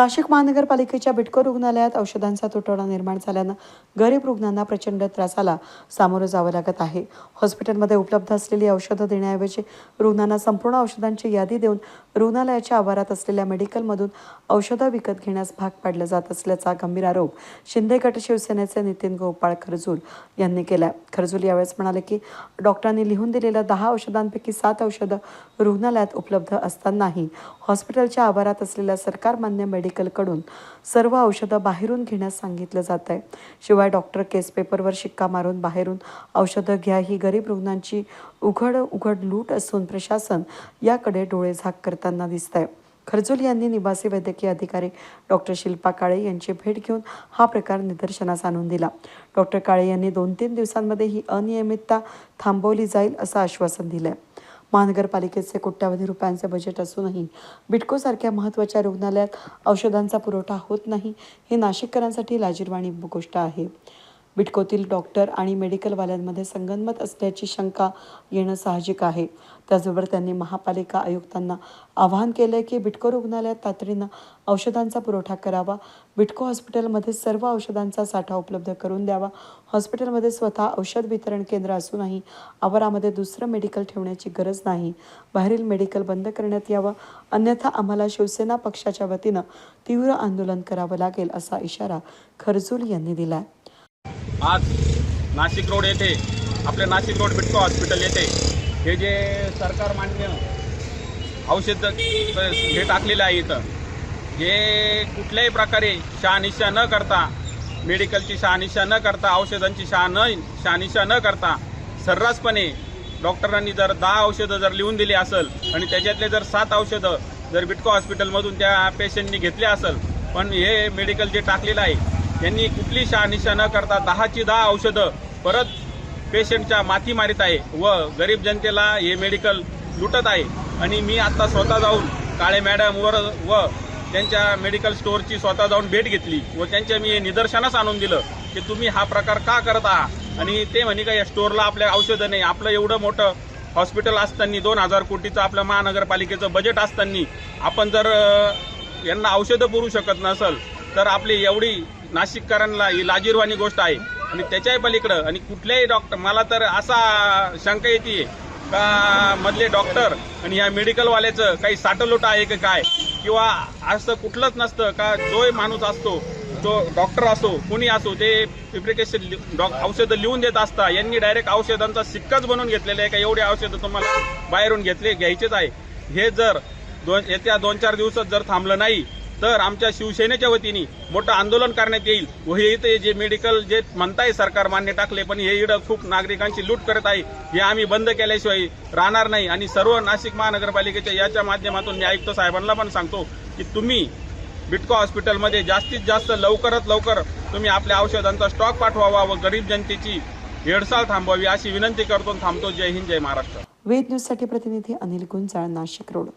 नाशिक महानगरपालिकेच्या बिटको रुग्णालयात औषधांचा तुटवडा निर्माण झाल्यानं गरीब रुग्णांना प्रचंड त्रासाला सामोरं जावं लागत आहे. हॉस्पिटलमध्ये उपलब्ध असलेली औषधं देण्याऐवजी रुग्णांना संपूर्ण औषधांची यादी देऊन रुग्णालयाच्या आवारात असलेल्या मेडिकलमधून औषधं विकत घेण्यास भाग पाडलं जात असल्याचा गंभीर आरोप शिंदे गट शिवसेनेचे नितीन गोपाळ खरजूल यांनी केला खरजूल यावेळेस म्हणाले की डॉक्टरांनी लिहून दिलेल्या दहा औषधांपैकी सात औषधं रुग्णालयात उपलब्ध असतानाही हॉस्पिटलच्या आवारात असलेल्या सरकारमान्य मेडिकलकडून सर्व औषधं बाहेरून घेण्यास सांगितलं जात आहे शिवाय डॉक्टर केस पेपरवर शिक्का मारून बाहेरून औषधं घ्या. ही गरीब रुग्णांची उघड उघड लूट असून प्रशासन याकडे डोळे झाक करताना दिसत आहे खरजूल यांनी निवासी वैद्यकीय अधिकारी डॉक्टर शिल्पा काळे यांची भेट घेऊन हा प्रकार निदर्शनास आणून दिला. डॉक्टर काळे यांनी दोन तीन दिवसांमध्ये ही अनियमितता थांबवली जाईल असं आश्वासन दिलंय. महानगरपालिकेचे कोट्यावधी रुपयांचे बजेट असूनही बिटकोसारख्या महत्त्वाच्या रुग्णालयात औषधांचा पुरवठा होत नाही. हे नाशिककरांसाठी लाजीरवाणी गोष्ट आहे. बिटकोतील डॉक्टर आणि मेडिकलवाल्यांमध्ये संगनमत असल्याची शंका येणं साहजिक आहे. त्याचबरोबर त्यांनी महापालिका आयुक्तांना आवाहन केलं की बिटको रुग्णालयात तातडीनं औषधांचा पुरवठा करावा. बिटको हॉस्पिटलमध्ये सर्व औषधांचा साठा उपलब्ध करून द्यावा. हॉस्पिटलमध्ये स्वतः औषध वितरण केंद्र असूनही आवारामध्ये दुसरं मेडिकल ठेवण्याची गरज नाही. बाहेरील मेडिकल बंद करण्यात यावं. अन्यथा आम्हाला शिवसेना पक्षाच्या वतीनं तीव्र आंदोलन करावं लागेल असा इशारा खरजूल यांनी दिला आज नाशिक रोड येथे आपले नाशिक रोड बिटको हॉस्पिटल येथे हे जे सरकार मान्य औषध हे टाकलेलं आहे इथं हे कुठल्याही प्रकारे शहानिशा न करता मेडिकलची शहानिशा न करता औषधांची शहा न शहानिशा न करता सर्रासपणे डॉक्टरांनी जर दहा औषधं जर लिहून दिली असेल आणि त्याच्यातले जर सात औषधं जर बिटको हॉस्पिटलमधून त्या पेशंटनी घेतले असेल पण हे मेडिकल जे टाकलेलं आहे यांनी कुठली शहानिशा न करता दहाची दहा औषधं परत पेशंटच्या माथी मारित आहे व गरीब जनतेला हे मेडिकल लुटत आहे. आणि मी आता स्वतः जाऊन काळे मॅडमवर व त्यांच्या मेडिकल स्टोअरची स्वतः जाऊन भेट घेतली व त्यांच्या मी हे निदर्शनास आणून दिलं की तुम्ही हा प्रकार का करत आहात? आणि ते म्हणे का या स्टोअरला आपल्या औषधं नाही. आपलं एवढं मोठं हॉस्पिटल असताना दोन हजार कोटीचं आपलं महानगरपालिकेचं बजेट असताना आपण जर यांना औषधं पुरू शकत नसल तर आपली एवढी नाशिककरांना ही लाजीरवाणी गोष्ट आहे. आणि त्याच्याही पलीकडं आणि कुठल्याही डॉक्टर मला तर असा शंका येते का मधले डॉक्टर आणि ह्या मेडिकलवाल्याचं काही साठलोट आहे का काय? किंवा असं कुठलंच नसतं का जो माणूस असतो जो डॉक्टर असो कोणी असो ते प्रिप्रिकेशन औषधं लिहून देत असता यांनी डायरेक्ट औषधांचा सिक्काच बनवून घेतलेला आहे का? एवढे औषधं तुम्हाला बाहेरून घेतले घ्यायचेच आहे. हे जर दोन येत्या दोन चार दिवसात जर थांबलं नाही तर आमच्या शिवसेनेच्या वतीने मोठं आंदोलन करण्यात येईल. व हे इथे जे मेडिकल जे म्हणताय सरकार मान्य टाकले पण हे इडं खूप नागरिकांची लूट करत आहे. हे आम्ही बंद केल्याशिवाय राहणार नाही. आणि सर्व नाशिक महानगरपालिकेच्या याच्या माध्यमातून मी आयुक्त साहेबांना पण सांगतो की तुम्ही बिटको हॉस्पिटलमध्ये जास्तीत जास्त लवकरात लवकर तुम्ही आपल्या औषधांचा स्टॉक पाठवावा व गरीब जनतेची हेडसाळ थांबवावी अशी विनंती करतो. थांबतो. जय हिंद जय महाराष्ट्र. वेद न्यूजसाठी प्रतिनिधी अनिल गुंजाळ नाशिक रोड.